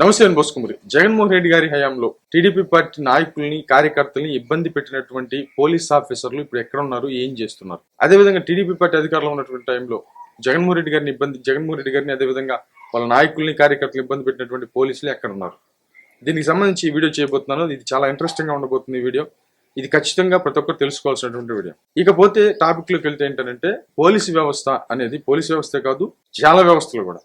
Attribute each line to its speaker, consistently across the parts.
Speaker 1: నమస్తే అని బోసుకుమరి జగన్మోహన్ రెడ్డి గారి హయాంలో టీడీపీ పార్టీ నాయకుల్ని కార్యకర్తల్ని ఇబ్బంది పెట్టినటువంటి పోలీస్ ఆఫీసర్లు ఇప్పుడు ఎక్కడ ఉన్నారు ఏం చేస్తున్నారు? అదేవిధంగా టీడీపీ పార్టీ అధికారంలో ఉన్నటువంటి టైంలో జగన్మోహన్ రెడ్డి గారిని ఇబ్బంది జగన్మోహన్ రెడ్డి గారిని అదేవిధంగా వాళ్ళ నాయకుల్ని కార్యకర్తలు ఇబ్బంది పెట్టినటువంటి పోలీసులు ఎక్కడ ఉన్నారు? దీనికి సంబంధించి ఈ వీడియో చేయబోతున్నాను. ఇది చాలా ఇంట్రెస్టింగ్గా ఉండబోతుంది ఈ వీడియో. ఇది ఖచ్చితంగా ప్రతి ఒక్కరు తెలుసుకోవాల్సినటువంటి విషయం. ఇకపోతే టాపిక్లోకి వెళ్తే ఏంటంటే పోలీసు వ్యవస్థ అనేది పోలీసు వ్యవస్థే కాదు చాలా వ్యవస్థలు కూడా.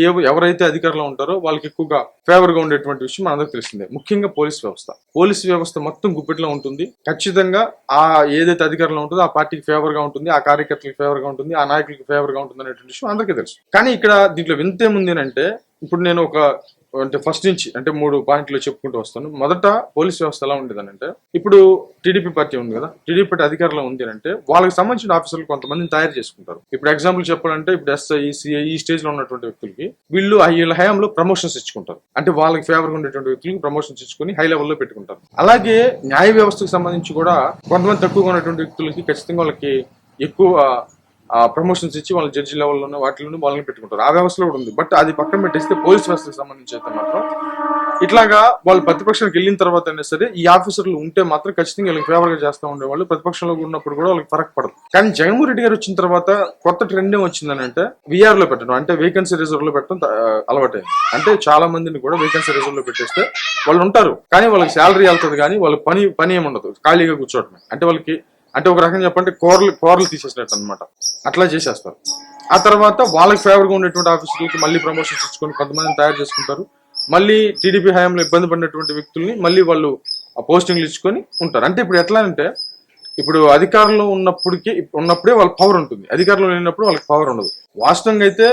Speaker 1: ఏ ఎవరైతే అధికారంలో ఉంటారో వాళ్ళకి ఎక్కువగా ఫేవర్గా ఉండేటువంటి విషయం మనందరికి తెలిసిందే. ముఖ్యంగా పోలీస్ వ్యవస్థ. పోలీసు వ్యవస్థ మొత్తం గుప్పిట్లో ఉంటుంది. ఖచ్చితంగా ఆ ఏదైతే అధికారంలో ఉంటుందో ఆ పార్టీకి ఫేవర్గా ఉంటుంది ఆ కార్యకర్తలకు ఫేవర్గా ఉంటుంది ఆ నాయకులకు ఫేవర్గా ఉంటుంది అనేటువంటి విషయం అందరికీ తెలుసు. కానీ ఇక్కడ దీంట్లో వింతేముంది అంటే ఇప్పుడు నేను ఒక అంటే ఫస్ట్ నుంచి అంటే మూడు పాయింట్లు చెప్పుకుంటూ వస్తాను. మొదట పోలీస్ వ్యవస్థ ఎలా ఉండేదని అంటే ఇప్పుడు టీడీపీ పార్టీ ఉంది కదా టీడీపీ పార్టీ అధికారంలో ఉంది అంటే వాళ్ళకి సంబంధించిన ఆఫీసర్లు కొంతమందిని తయారు చేసుకుంటారు. ఇప్పుడు ఎగ్జాంపుల్ చెప్పాలంటే ఇప్పుడు ఎస్ఐ సిఐ ఈ స్టేజ్లో ఉన్నటువంటి వ్యక్తులకి వీళ్ళు ఆ వీళ్ళ హయాంలో ప్రమోషన్స్ ఇచ్చుకుంటారు. అంటే వాళ్ళకి ఫేవర్ ఉండేటువంటి వ్యక్తులకి ప్రమోషన్స్ ఇచ్చుకొని హై లెవెల్లో పెట్టుకుంటారు. అలాగే న్యాయ వ్యవస్థకు సంబంధించి కూడా కొంతమంది తక్కువగా ఉన్నటువంటి వ్యక్తులకి ఖచ్చితంగా వాళ్ళకి ఎక్కువ ప్రమోషన్స్ ఇచ్చి వాళ్ళ జడ్జి లెవెల్లోనే వాటిలోనే వాళ్ళని పెట్టుకుంటారు. ఆ వ్యవస్థలో కూడా ఉంది. బట్ అది పక్కన పెట్టేస్తే పోలీస్ వ్యవస్థకు సంబంధించి అయితే మాత్రం ఇట్లాగా వాళ్ళు ప్రతిపక్షానికి వెళ్ళిన తర్వాత అయినా సరే ఈ ఆఫీసర్లు ఉంటే మాత్రం ఖచ్చితంగా వీళ్ళకి ఫేవర్గా చేస్తూ ఉండేవాళ్ళు. ప్రతిపక్షంలో ఉన్నప్పుడు కూడా వాళ్ళకి ఫరక్ పడదు. కానీ జగన్మోహన్ రెడ్డి గారు వచ్చిన తర్వాత కొత్త ట్రెండ్ ఏం వచ్చిందని అంటే విఆర్లో పెట్టడం. అంటే వేకెన్సీ రిజర్వ్లో పెట్టడం అలవాటైంది. అంటే చాలా మందిని కూడా వేకెన్సీ రిజర్వ్లో పెట్టేస్తే వాళ్ళు ఉంటారు. కానీ వాళ్ళకి శాలరీ వెళ్తుంది కానీ వాళ్ళ పని పని ఏమి ఉండదు ఖాళీగా కూర్చోవడమే. అంటే వాళ్ళకి అంటే ఒక రకంగా చెప్పంటే కూరలు కూరలు తీసేసినట్టు అనమాట అట్లా చేసేస్తారు. ఆ తర్వాత వాళ్ళకి ఫేవర్గా ఉండేటువంటి ఆఫీసులకి మళ్ళీ ప్రమోషన్స్ ఇచ్చుకొని కొంతమందిని తయారు చేసుకుంటారు. మళ్ళీ టీడీపీ హయాంలో ఇబ్బంది పడినటువంటి వ్యక్తుల్ని మళ్ళీ వాళ్ళు ఆ పోస్టింగ్లు ఇచ్చుకొని ఉంటారు. అంటే ఇప్పుడు ఎట్లా అంటే ఇప్పుడు అధికారంలో ఉన్నప్పటికీ ఉన్నప్పుడే వాళ్ళ పవర్ ఉంటుంది. అధికారంలో లేనప్పుడు వాళ్ళకి పవర్ ఉండదు. వాస్తవంగా అయితే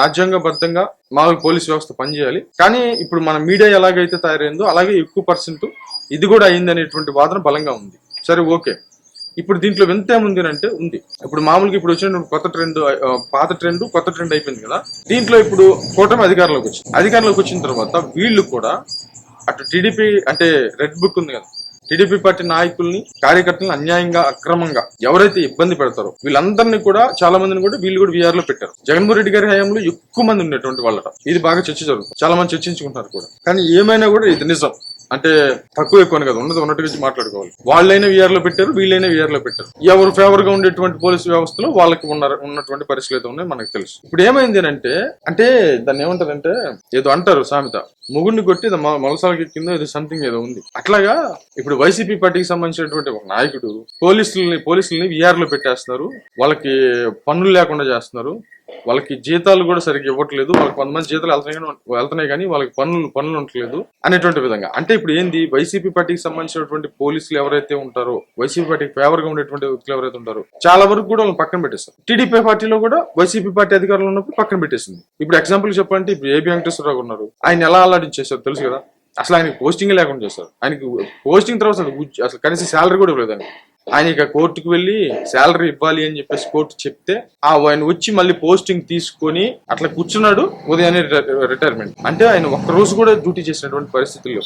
Speaker 1: రాజ్యాంగబద్ధంగా మామూలు పోలీస్ వ్యవస్థ పనిచేయాలి. కానీ ఇప్పుడు మన మీడియా ఎలాగైతే తయారైందో అలాగే ఎక్కువ పర్సెంట్ ఇది కూడా అయింది అనేటువంటి వాదన బలంగా ఉంది. సరే ఓకే. ఇప్పుడు దీంట్లో వింత ఏముంది అంటే ఉంది. ఇప్పుడు మామూలుగా ఇప్పుడు వచ్చిన కొత్త ట్రెండ్ పాత ట్రెండ్ కొత్త ట్రెండ్ అయిపోయింది కదా. దీంట్లో ఇప్పుడు కూటమి అధికారంలోకి వచ్చింది. అధికారంలోకి వచ్చిన తర్వాత వీళ్ళు కూడా అటు టీడీపీ అంటే రెడ్ బుక్ ఉంది కదా. టీడీపీ పార్టీ నాయకుల్ని కార్యకర్తలను అన్యాయంగా అక్రమంగా ఎవరైతే ఇబ్బంది పెడతారో వీళ్ళందరినీ కూడా చాలా మందిని కూడా వీళ్ళు కూడా వీఆర్లో పెట్టారు. జగన్మోహన్ రెడ్డి గారి హయాంలో ఎక్కువ మంది ఉండేటువంటి వాళ్ళట. ఇది బాగా చర్చ జరుగుతుంది. చాలా మంది చర్చించుకుంటారు కూడా. కానీ ఏమైనా కూడా ఇది నిజం. అంటే తక్కువ ఎక్కువ అని కదా ఉన్నది ఉన్నట్టు గురించి మాట్లాడుకోవాలి. వాళ్ళైనా వీఆర్లో పెట్టారు వీళ్ళైనా వీఆర్లో పెట్టారు. ఎవరు ఫేవర్గా ఉండేటువంటి పోలీసు వ్యవస్థలో వాళ్ళకి ఉన్నటువంటి పరిస్థితులు అయితే ఉన్నాయి మనకు తెలుసు. ఇప్పుడు ఏమైంది అంటే అంటే దాన్ని ఏమంటారంటే ఏదో అంటారు సామెత ముగుడిని కొట్టి మొలసాలకి కింద ఇది సంథింగ్ ఏదో ఉంది. అట్లాగా ఇప్పుడు వైసీపీ పార్టీకి సంబంధించినటువంటి ఒక నాయకుడు పోలీసుల్ని పోలీసుల్ని విఆర్లో పెట్టేస్తున్నారు వాళ్ళకి పన్నులు లేకుండా చేస్తున్నారు వాళ్ళకి జీతాలు కూడా సరిగ్గా ఇవ్వట్లేదు. వాళ్ళకి కొంతమంది జీతాలు వెళ్తున్నాయి కానీ వెళ్తున్నాయి కానీ వాళ్ళకి పన్నులు పన్నులు ఉండట్లేదు అనేటువంటి విధంగా. అంటే ఇప్పుడు ఏంది? వైసీపీ పార్టీకి సంబంధించినటువంటి పోలీసులు ఎవరైతే ఉంటారో వైసీపీ పార్టీకి ఫేవర్గా ఉండేటువంటి వ్యక్తులు ఎవరైతే ఉంటారో చాలా వరకు కూడా వాళ్ళని పక్కన పెట్టేస్తారు టీడీపీ పార్టీలో కూడా వైసీపీ పార్టీ అధికారులు ఉన్నప్పుడు పక్కన పెట్టేసింది. ఇప్పుడు ఎగ్జాంపుల్ చెప్పాలంటే ఇప్పుడు ఏబి వెంకటేశ్వరరావు ఉన్నారు. ఆయన ఎలా అల్లాడించేశారు తెలుసు కదా? అసలు ఆయనకి పోస్టింగ్ లేకుండా చేస్తారు ఆయనకి పోస్టింగ్ తర్వాత అసలు అసలు కనీసం శాలరీ కూడా ఇవ్వలేదు ఆయనకి. ఆయన ఇక కోర్టుకు వెళ్ళి శాలరీ ఇవ్వాలి అని చెప్పేసి కోర్టు చెప్తే ఆ ఆయన వచ్చి మళ్ళీ పోస్టింగ్ తీసుకొని అట్లా కూర్చున్నాడు ఉదయాన్నే రిటైర్మెంట్. అంటే ఆయన ఒక్క రోజు కూడా డ్యూటీ చేసినటువంటి పరిస్థితుల్లో.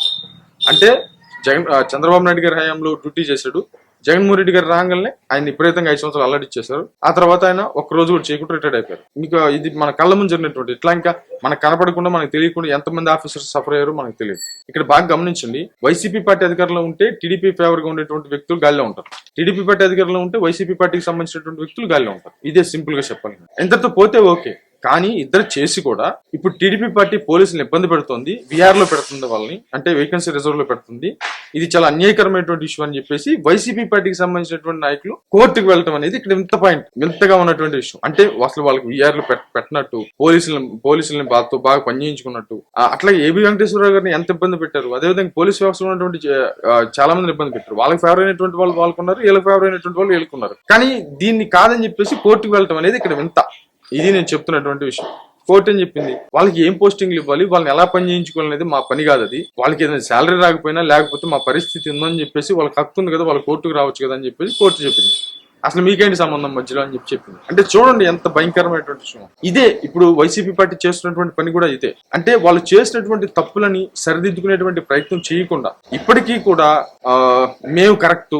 Speaker 1: అంటే జగన్ చంద్రబాబు నాయుడు గారి హయాంలో డ్యూటీ చేశాడు. జగన్మోహన్ రెడ్డి గారు రాగానే ఆయన విపరీతంగా ఐదు సంవత్సరాలు అల్లడిచ్చేశారు ఆ తర్వాత ఆయన ఒక్క రోజు కూడా చేయకుండా రిటైర్డ్ అయిపోయారు. ఇంకా ఇది మన కళ్ళ ముందు జరిగినటువంటి ఇట్లా ఇంకా మనకు కనపడకుండా మనకు తెలియకుండా ఎంతమంది ఆఫీసర్స్ సఫర్ అయ్యారో మనకు తెలియదు. ఇక్కడ బాగా గమనించండి వైసీపీ పార్టీ అధికారంలో ఉంటే టీడీపీ ఫేవర్గా ఉండేటువంటి వ్యక్తులు గాలిలో ఉంటారు. టీడీపీ పార్టీ అధికారంలో ఉంటే వైసీపీ పార్టీకి సంబంధించినటువంటి వ్యక్తులు గాలిలో ఉంటారు. ఇదే సింపుల్గా చెప్పాలి ఎంతతో పోతే ఓకే. కానీ ఇద్దరు చేసి కూడా ఇప్పుడు టీడీపీ పార్టీ పోలీసులు ఇబ్బంది పెడుతోంది విఆర్లో పెడుతుంది వాళ్ళని అంటే వేకెన్సీ రిజర్వ్లో పెడుతుంది. ఇది చాలా అన్యాయకరమైనటువంటి ఇష్యూ అని చెప్పేసి వైసీపీ పార్టీకి సంబంధించినటువంటి నాయకులు కోర్టుకు వెళ్ళటం అనేది ఇక్కడ ఇంత పాయింట్ వింతగా ఉన్నటువంటి విషయం అంటే అసలు వాళ్ళకి బీఆర్లో పెట్టినట్టు పోలీసులను పోలీసులను బాగా బాగా పనిచేయించుకున్నట్టు. ఆ, అట్లాగే ఏబి వెంకటేశ్వరరావు గారిని ఎంత ఇబ్బంది పెట్టారు? అదేవిధంగా పోలీస్ వ్యవస్థలో ఉన్నటువంటి చాలా మందిని ఇబ్బంది పెట్టారు. వాళ్ళకి ఫేవర్ అయినటువంటి వాళ్ళు వాళ్ళకున్నారు వీళ్ళకి ఫేవర్ అయినటువంటి వాళ్ళు వీళ్ళకున్నారు. కానీ దీన్ని కాదని చెప్పేసి కోర్టుకు వెళ్ళటం అనేది ఇక్కడ వింత. ఇది నేను చెప్తున్నటువంటి విషయం. కోర్టు ఏం చెప్పింది? వాళ్ళకి ఏం పోస్టింగ్లు ఇవ్వాలి? వాళ్ళని ఎలా పని చేయించుకోవాలనేది మా పని కాదు అది. వాళ్ళకి ఏదైనా శాలరీ రాకపోయినా లేకపోతే మా పరిస్థితి ఉందని చెప్పేసి వాళ్ళకి హక్కు ఉంది కదా వాళ్ళ కోర్టుకు రావచ్చు కదా అని చెప్పేసి కోర్టు చెప్పింది. అసలు మీకేంటి సంబంధం మధ్యలో అని చెప్పి చెప్పింది. అంటే చూడండి ఎంత భయంకరమైనటువంటి విషయం. ఇదే ఇప్పుడు వైసీపీ పార్టీ చేస్తున్నటువంటి పని కూడా ఇదే. అంటే వాళ్ళు చేసినటువంటి తప్పులని సరిదిద్దుకునేటువంటి ప్రయత్నం చేయకుండా ఇప్పటికీ కూడా మేము కరెక్ట్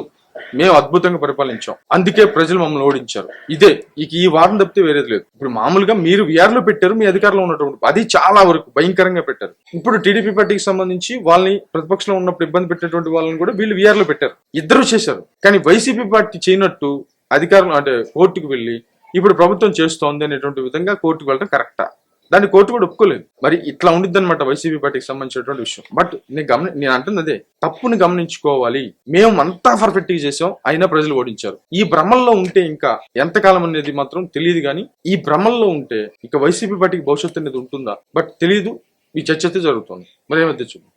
Speaker 1: మేము అద్భుతంగా పరిపాలించాం. అందుకే ప్రజలు మమ్మల్ని ఓడించారు. ఇదే ఇక ఈ వారం తప్పితే వేరేది లేదు. ఇప్పుడు మామూలుగా మీరు VR లో పెట్టారు మీ అధికారంలో ఉన్నటువంటి అది చాలా వరకు భయంకరంగా పెట్టారు. ఇప్పుడు టీడీపీ పార్టీకి సంబంధించి వాళ్ళని ప్రతిపక్షంలో ఉన్నప్పుడు ఇబ్బంది పెట్టినటువంటి వాళ్ళని కూడా వీళ్ళు VR లో పెట్టారు. ఇద్దరు చేశారు. కానీ వైసీపీ పార్టీ చేయనట్టు అధికారం అంటే కోర్టుకు వెళ్ళి ఇప్పుడు ప్రభుత్వం చేస్తోంది అనేటువంటి విధంగా కోర్టుకు వెళ్ళడం కరెక్టా? దాన్ని కోర్టు కూడా ఒప్పుకోలేదు. మరి ఇట్లా ఉండిద్ది అనమాట వైసీపీ పార్టీకి సంబంధించినటువంటి విషయం. బట్ నేను గమని నేను అంటుంది అదే తప్పుని గమనించుకోవాలి. మేము అంతా పర్ఫెక్ట్గా చేసాం అయినా ప్రజలు ఓడించారు. ఈ భ్రమల్లో ఉంటే ఇంకా ఎంతకాలం అనేది మాత్రం తెలియదు కానీ ఈ భ్రమల్లో ఉంటే ఇక వైసీపీ పార్టీకి భవిష్యత్తు అనేది ఉంటుందా? బట్ తెలియదు ఈ చర్చ అయితే జరుగుతుంది. మరి ఏమైతే చూద్దాం.